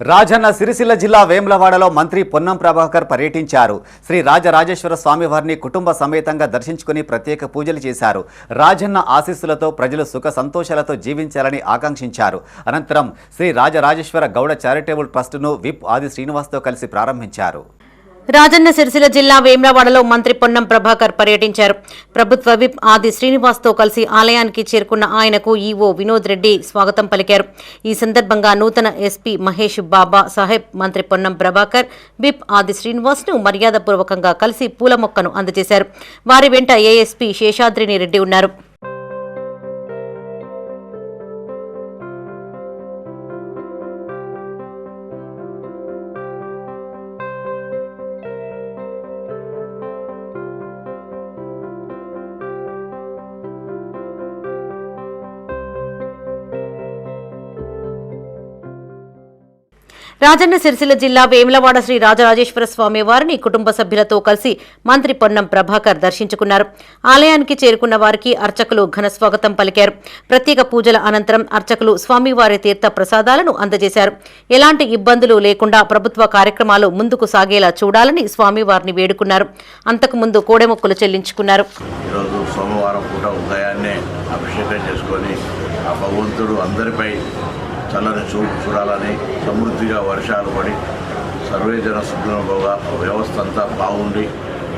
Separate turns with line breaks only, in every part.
రాజన్న సిరిసిల్ల జిల్లా వేములవాడలో మంత్రి పొన్నం ప్రభాకర్ పర్యటించారు. శ్రీ రాజరాజేశ్వర స్వామివారిని కుటుంబ సమేతంగా దర్శించుకుని ప్రత్యేక పూజలు చేశారు. రాజన్న ఆశీస్సులతో ప్రజలు సుఖ సంతోషాలతో జీవించాలని ఆకాంక్షించారు. అనంతరం శ్రీ రాజరాజేశ్వర గౌడ చారిటబుల్ ట్రస్టును విప్ ఆది శ్రీనివాస్తో కలిసి ప్రారంభించారు.
రాజన్న సిరిసిల్ల జిల్లా వేమ్రవాడలో మంత్రి పొన్నం ప్రభాకర్ పర్యటించారు. ప్రభుత్వ విప్ ఆది శ్రీనివాస్తో కలిసి ఆలయానికి చేరుకున్న ఆయనకు ఈవో వినోద్ రెడ్డి స్వాగతం పలికారు. ఈ సందర్భంగా నూతన ఎస్పీ మహేష్ బాబా సాహెబ్ మంత్రి పొన్నం ప్రభాకర్ విప్ ఆది శ్రీనివాస్ను మర్యాదపూర్వకంగా కలిసి పూల మొక్కను అందజేశారు. వారి వెంట ఏఎస్పీ శేషాద్రిని రెడ్డి ఉన్నారు. రాజన్న సిరిసిల్ల జిల్లా వేములవాడ శ్రీ రాజరాజేశ్వర స్వామి వారిని కుటుంబ సభ్యులతో కలిసి మంత్రి పొన్నం ప్రభాకర్ దర్శించుకున్నారు. ఆలయానికి చేరుకున్న వారికి అర్చకులు ఘన స్వాగతం పలికారు. ప్రత్యేక పూజల అనంతరం అర్చకులు స్వామివారి తీర్థ ప్రసాదాలను అందజేశారు. ఎలాంటి ఇబ్బందులు లేకుండా ప్రభుత్వ కార్యక్రమాలు ముందుకు సాగేలా చూడాలని స్వామివారిని వేడుకున్నారు. అంతకుముందు కోడెమొక్కులు చెల్లించుకున్నారు.
అభిషేకం చేసుకొని ఆ భగవంతుడు అందరిపై చల్లని చూపు చూడాలని సమృద్ధిగా వర్షాలు పడి సర్వే జన సుఖంగా వ్యవస్థ అంతా బాగుండి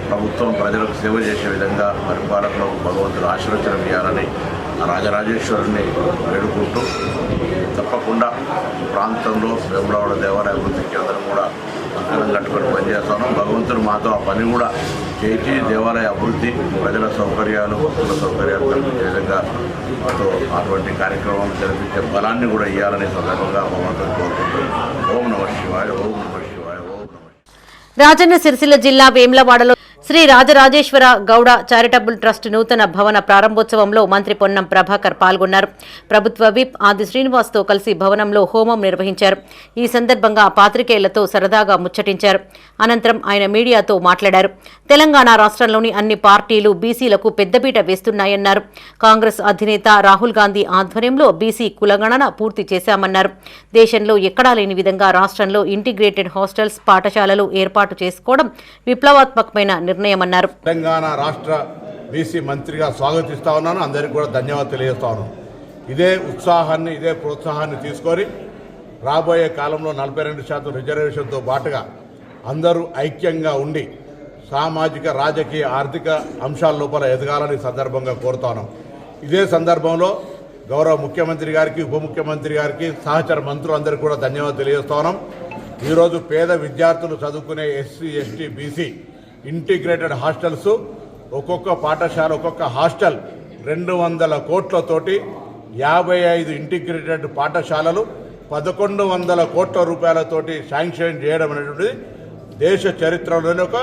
ప్రభుత్వం ప్రజలకు సేవ చేసే విధంగా పరిపాలకులకు భగవంతుడు ఆశీర్వచనం చేయాలని రాజరాజేశ్వరుని వేడుకుంటూ తప్పకుండా ప్రాంతంలో వెంబడవాడ దేవాలయ అభివృద్ధి కేంద్రం కూడా కంకణం కట్టుకొని పనిచేస్తాను. భగవంతుడు మాతో ఆ పని కూడా చేయించి దేవాలయ అభివృద్ధి ప్రజల సౌకర్యాలు భక్తుల సౌకర్యాలు కల్పించే విధంగా మాతో అటువంటి కార్యక్రమం జరిపించే బలాన్ని కూడా ఇవ్వాలనే సందర్భంగా మమ్మల్ని కోరుకుంటూ ఓం నమ శివాయ ఓం నమ శివాయ ఓం నమ
రాజన్న సిరిసిల్ల జిల్లా వేములవాడలో శ్రీ రాజరాజేశ్వర గౌడ చారిటబుల్ ట్రస్ట్ నూతన భవన ప్రారంభోత్సవంలో మంత్రి పొన్నం ప్రభాకర్ పాల్గొన్నారు. ప్రభుత్వ విప్ ఆది శ్రీనివాస్తో కలిసి భవనంలో హోమం నిర్వహించారు. ఈ సందర్భంగా పాత్రికేయులతో సరదాగా ముచ్చటించారు. అనంతరం ఆయన మీడియాతో మాట్లాడారు. తెలంగాణ రాష్ట్రంలోని అన్ని పార్టీలు బీసీలకు పెద్దపీట వేస్తున్నాయన్నారు. కాంగ్రెస్ అధినేత రాహుల్ గాంధీ ఆధ్వర్యంలో బీసీ కులగణన పూర్తి చేశామన్నారు. దేశంలో ఎక్కడా లేని విధంగా రాష్ట్రంలో ఇంటిగ్రేటెడ్ హాస్టల్స్ పాఠశాలలు ఏర్పాటు చేసుకోవడం విప్లవాత్మకమైన నిర్ణయమన్నారు.
తెలంగాణ రాష్ట్ర బీసీ మంత్రిగా స్వాగతిస్తా ఉన్నాను. అందరికీ కూడా ధన్యవాదాలు తెలియజేస్తా ఉన్నాను. ఇదే ఉత్సాహాన్ని ఇదే ప్రోత్సాహాన్ని తీసుకొని రాబోయే కాలంలో నలభై రెండు శాతం రిజర్వేషన్తో పాటుగా అందరూ ఐక్యంగా ఉండి సామాజిక రాజకీయ ఆర్థిక అంశాల లోపల ఎదగాలని సందర్భంగా కోరుతాను ఇదే సందర్భంలో గౌరవ ముఖ్యమంత్రి గారికి ఉప ముఖ్యమంత్రి గారికి సహచర మంత్రులందరికీ కూడా ధన్యవాదాలు తెలియజేస్తా ఉన్నాం. ఈరోజు పేద విద్యార్థులు చదువుకునే SC ST BC integrated hostels ఒక్కొక్క పాఠశాల ఒక్కొక్క హాస్టల్ రెండు వందల కోట్లతోటి యాభై ఐదు ఇంటిగ్రేటెడ్ పాఠశాలలు పదకొండు వందల కోట్ల రూపాయలతోటి శాంక్షన్ చేయడం అనేటువంటిది దేశ చరిత్రలోనే ఒక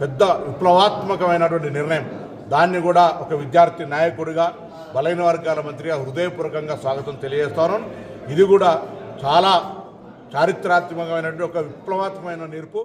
పెద్ద విప్లవాత్మకమైనటువంటి నిర్ణయం. దాన్ని కూడా ఒక విద్యార్థి నాయకుడిగా బలైన వర్గాల మంత్రిగా హృదయపూర్వకంగా స్వాగతం తెలియజేస్తాను. ఇది కూడా చాలా చారిత్రాత్మకమైనటువంటి ఒక విప్లవాత్మకమైన నేర్పు